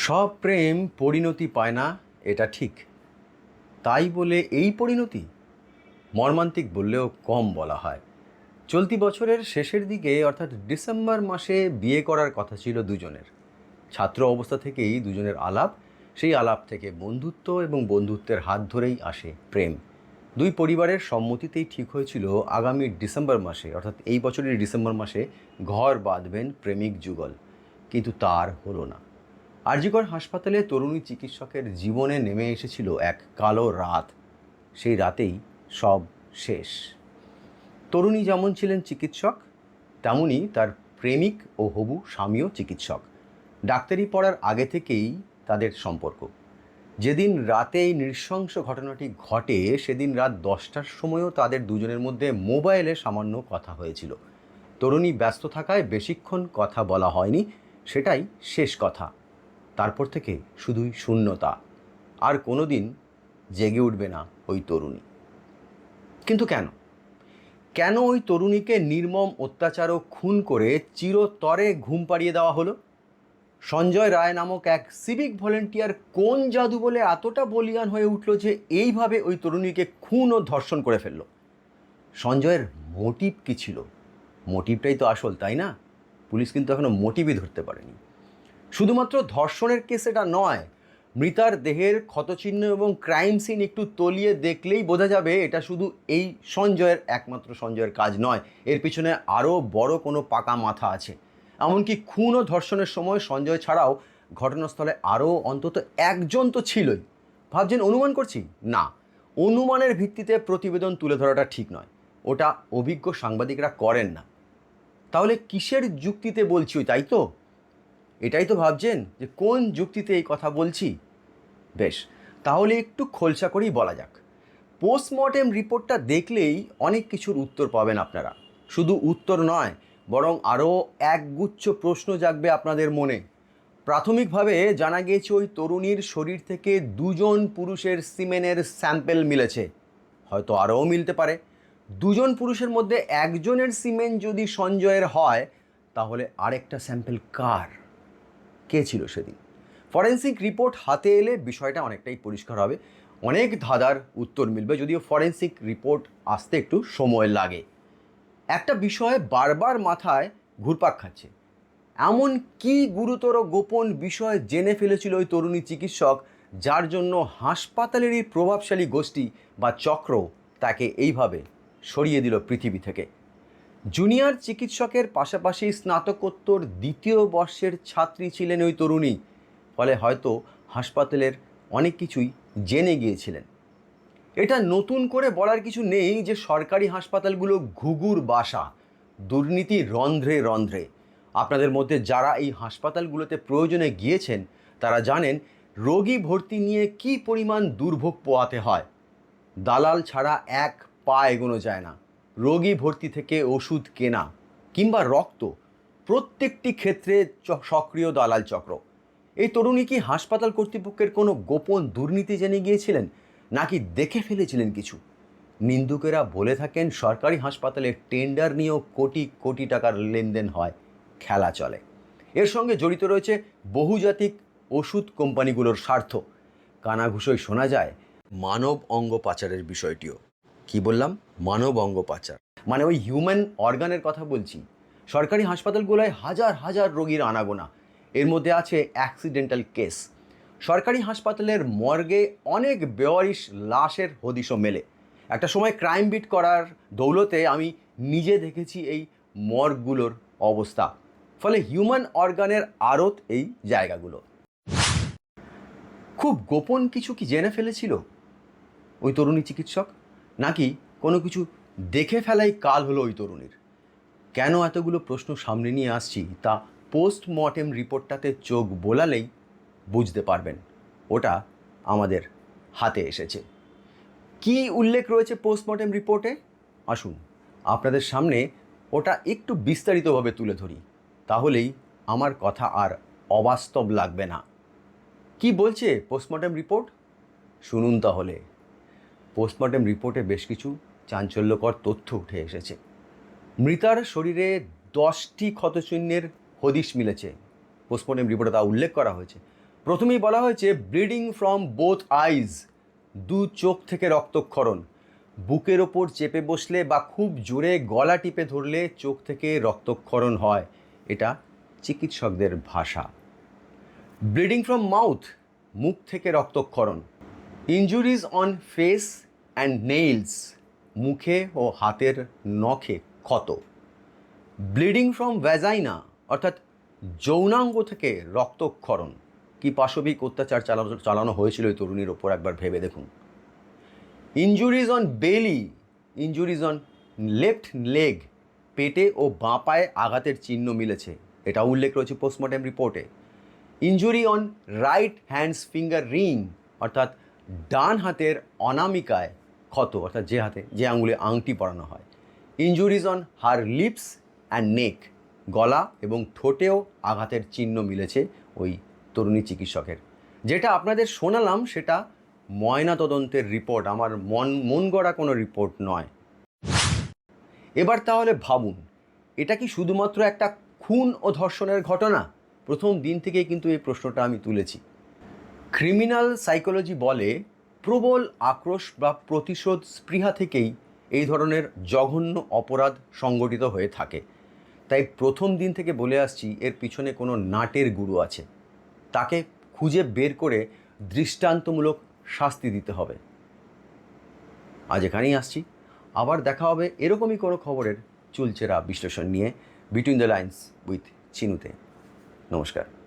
সব প্রেম পরিণতি পায় না, এটা ঠিক। তাই বলে এই পরিণতি? মর্মান্তিক বললেও কম বলা হয়। চলতি বছরের শেষের দিকে, অর্থাৎ ডিসেম্বর মাসে বিয়ে করার কথা ছিল দুজনের। ছাত্র অবস্থা থেকেই দুজনের আলাপ, সেই আলাপ থেকে বন্ধুত্ব এবং বন্ধুত্বের হাত ধরেই আসে প্রেম। দুই পরিবারের সম্মতিতেই ঠিক হয়েছিল আগামী ডিসেম্বর মাসে, অর্থাৎ এই বছরের ডিসেম্বর মাসে ঘর বাঁধবেন প্রেমিক যুগল। কিন্তু তার হলো না। আরজিকর হাসপাতালে তরুণী চিকিৎসকের জীবনে নেমে এসেছিল এক কালো রাত। সেই রাতেই সব শেষ। তরুণী যেমন ছিলেন চিকিৎসক তেমনই তার প্রেমিক ও হবু স্বামীও চিকিৎসক। ডাক্তারি পড়ার আগে থেকেই তাদের সম্পর্ক। যেদিন রাতে এই নৃশংস ঘটনাটি ঘটে, সেদিন রাত দশটার সময়ও তাদের দুজনের মধ্যে মোবাইলে সামান্য কথা হয়েছিল। তরুণী ব্যস্ত থাকায় বেশিক্ষণ কথা বলা হয়নি, সেটাই শেষ কথা। তারপর থেকে শুধুই শূন্যতা। আর কোনো দিন জেগে উঠবে না ওই তরুণী। কিন্তু কেন? কেন ওই তরুণীকে নির্মম অত্যাচার ও খুন করে চিরতরে ঘুম পাড়িয়ে দেওয়া হলো? সঞ্জয় রায় নামক এক সিভিক ভলেন্টিয়ার কোন জাদু বলে এতটা বলিয়ান হয়ে উঠল যে এইভাবে ওই তরুণীকে খুন ও ধর্ষণ করে ফেলল? সঞ্জয়ের মোটিভ কী ছিল? মোটিভটাই তো আসল, তাই না? পুলিশ কিন্তু এখনও মোটিভই ধরতে পারেনি। শুধুমাত্র ধর্ষণের কেস এটা নয়, মৃতার দেহের ক্ষতচিহ্ন এবং ক্রাইম সিন একটু তলিয়ে দেখলেই বোঝা যাবে এটা শুধু এই সঞ্জয়ের একমাত্র সঞ্জয়ের কাজ নয়, এর পিছনে আরও বড় কোনো পাকা মাথা আছে। এমনকি খুন ও ধর্ষণের সময় সঞ্জয় ছাড়াও ঘটনাস্থলে আরও অন্তত একজন তো ছিলই। ভাবছেন অনুমান করছি? না, অনুমানের ভিত্তিতে প্রতিবেদন তুলে ধরাটা ঠিক নয়, ওটা অভিজ্ঞ সাংবাদিকরা করেন না। তাহলে কিসের যুক্তিতে বলছি তাই তো? এটাই তো ভাবছেন যে কোন যুক্তিতে এই কথা বলছি? বেশ, তাহলে একটু খোলসা করেই বলা যাক। পোস্টমর্টেম রিপোর্টটা দেখলেই অনেক কিছুর উত্তর পাবেন আপনারা। শুধু উত্তর নয়, বরং আরও একগুচ্ছ প্রশ্ন জাগবে আপনাদের মনে। প্রাথমিকভাবে জানা গিয়েছে ওই তরুণীর শরীর থেকে দুজন পুরুষের সিমেনের স্যাম্পেল মিলেছে। হয়তো আরও মিলতে পারে। দুজন পুরুষের মধ্যে একজনের সিমেন যদি সঞ্জয়ের হয়, তাহলে আরেকটা স্যাম্পেল কার? কে ছিল সেদিন? ফরেন্সিক রিপোর্ট হাতে এলে বিষয়টা অনেকটাই পরিষ্কার হবে। অনেক ধাঁধার উত্তর মিলবে, যদিও ফরেন্সিক রিপোর্ট আসতে একটু সময় লাগে। একটা বিষয়ে বারবার মাথায় ঘুরপাক খাচ্ছে। এমন কি গুরুতর গোপন বিষয় জেনে ফেলেছিল ওই তরুণী চিকিৎসক, যার জন্য হাসপাতালেরই প্রভাবশালী গোষ্ঠী বা চক্র তাকে এইভাবে সরিয়ে দিল পৃথিবী থেকে? জুনিয়র চিকিৎসকের পাশাপাশি স্নাতকোত্তর দ্বিতীয় বর্ষের ছাত্রী ছিলেন ওই তরুণী। ফলে হয়তো হাসপাতালের অনেক কিছুই জেনে গিয়েছিলেন। এটা নতুন করে বলার কিছু নেই যে সরকারি হাসপাতালগুলো ঘুঘুর বাসা, দুর্নীতি রন্ধ্রে রন্ধ্রে। আপনাদের মধ্যে যারা এই হাসপাতালগুলোতে প্রয়োজনে গিয়েছেন, তারা জানেন রোগী ভর্তি নিয়ে কী পরিমাণ দুর্ভোগ পোয়াতে হয়। দালাল ছাড়া এক পা এগোনো যায় না। রোগী ভর্তি থেকে ওষুধ কেনা কিংবা রক্ত প্রত্যেকটি ক্ষেত্রে সক্রিয় দালাল চক্র। এই তরুণী কি হাসপাতাল কর্তৃপক্ষের কোনো গোপন দুর্নীতি জেনে গিয়েছিলেন, নাকি দেখে ফেলেছিলেন কিছু? নিন্দুকেরা বলে থাকেন, সরকারি হাসপাতালে টেন্ডার নিয়েও কোটি কোটি টাকার লেনদেন হয়, খেলা চলে। এর সঙ্গে জড়িত রয়েছে বহুজাতিক ওষুধ কোম্পানিগুলোর স্বার্থ। কানাঘুষোয় শোনা যায়, মানব অঙ্গ পাচারের বিষয়টিও। কি বললাম? মানব অঙ্গ পাচার মানে ওই হিউম্যান অর্গানের কথা বলছি। সরকারি হাসপাতালগুলোয় হাজার হাজার রোগীর আনাগোনা। এর মধ্যে আছে অ্যাক্সিডেন্টাল কেস সরকারি হাসপাতালের মর্গে অনেক বেওয়ারিশ লাশের হদিশও মেলে। একটা সময় ক্রাইম বিট করার দৌলতে আমি নিজে দেখেছি এই মর্গগুলোর অবস্থা। ফলে হিউম্যান অর্গানের আড়ত এই জায়গাগুলো। খুব গোপন কিছু কি জেনে ফেলেছিল? ওই তরুণী চিকিৎসক? নাকি কোনো কিছু দেখে ফেলাই কাল হলো ওই তরুণীর? কেন এতগুলো প্রশ্ন সামনে নিয়ে আসছি তা পোস্টমর্টেম রিপোর্টটাতে চোখ বোলালেই বুঝতে পারবেন। ওটা আমাদের হাতে এসেছে। কি উল্লেখ রয়েছে পোস্টমর্টেম রিপোর্টে? আসুন, আপনাদের সামনে ওটা একটু বিস্তারিতভাবে তুলে ধরি। তাহলেই আমার কথা আর অবাস্তব লাগবে না। কি বলছে পোস্টমর্টেম রিপোর্ট? শুনুন তাহলে। পোস্টমর্টেম রিপোর্টে বেশ কিছু চাঞ্চল্যকর তথ্য উঠে এসেছে। মৃতার শরীরে দশটি ক্ষতচিহ্নের হদিশ মিলেছে। পোস্টমর্টেম রিপোর্টে তা উল্লেখ করা হয়েছে। প্রথমেই বলা হয়েছে ব্লিডিং ফ্রম বোথ আইজ দু চোখ থেকে রক্তক্ষরণ। বুকের ওপর চেপে বসলে বা খুব জোরে গলা টিপে ধরলে চোখ থেকে রক্তক্ষরণ হয়। এটা চিকিৎসকদের ভাষা। ব্লিডিং ফ্রম মাউথ মুখ থেকে রক্তক্ষরণ। Injuries on face and nails মুখে ও হাতের নখে ক্ষত। ব্লিডিং ফ্রম ভ্যাজাইনা অর্থাৎ যৌনাঙ্গ থেকে রক্তক্ষরণ। কি পাশবিক অত্যাচার চালানো চালানো হয়েছিল এই তরুণীর ওপর একবার ভেবে দেখুন। Injuries on belly injuries on left leg পেটে ও বাঁ পায়ে আঘাতের চিহ্ন মিলেছে। এটা উল্লেখ রয়েছে পোস্টমর্টেম রিপোর্টে injury on right hands finger ring অর্থাৎ ডান হাতের অনামিকায় ক্ষত, অর্থাৎ যে হাতে, যে আঙুলে আংটি পরানো হয়। Injuries on her lips and neck গলা এবং ঠোঁটেও আঘাতের চিহ্ন মিলেছে ওই তরুণী চিকিৎসকের। যেটা আপনাদের শোনালাম, সেটা ময়না তদন্তের রিপোর্ট, আমার মন মন গড়া কোনো রিপোর্ট নয়। এবার তাহলে ভাবুন, এটা কি শুধুমাত্র একটা খুন ও ধর্ষণের ঘটনা? প্রথম দিন থেকেই কিন্তু এই প্রশ্নটা আমি তুলেছি। ক্রিমিনাল সাইকোলজি বলে প্রবল আক্রোশ বা প্রতিশোধ স্পৃহা থেকেই এই ধরনের জঘন্য অপরাধ সংগঠিত হয়ে থাকে। তাই প্রথম দিন থেকে বলে আসছি, এর পিছনে কোনো নাটের গুরু আছে। তাকে খুঁজে বের করে দৃষ্টান্তমূলক শাস্তি দিতে হবে। আজ এখানেই আসছি। আবার দেখা হবে এরকমই কোনো খবরের চুলচেরা বিশ্লেষণ নিয়ে বিটুইন দ্য লাইন্স উইথ চিনুতে নমস্কার।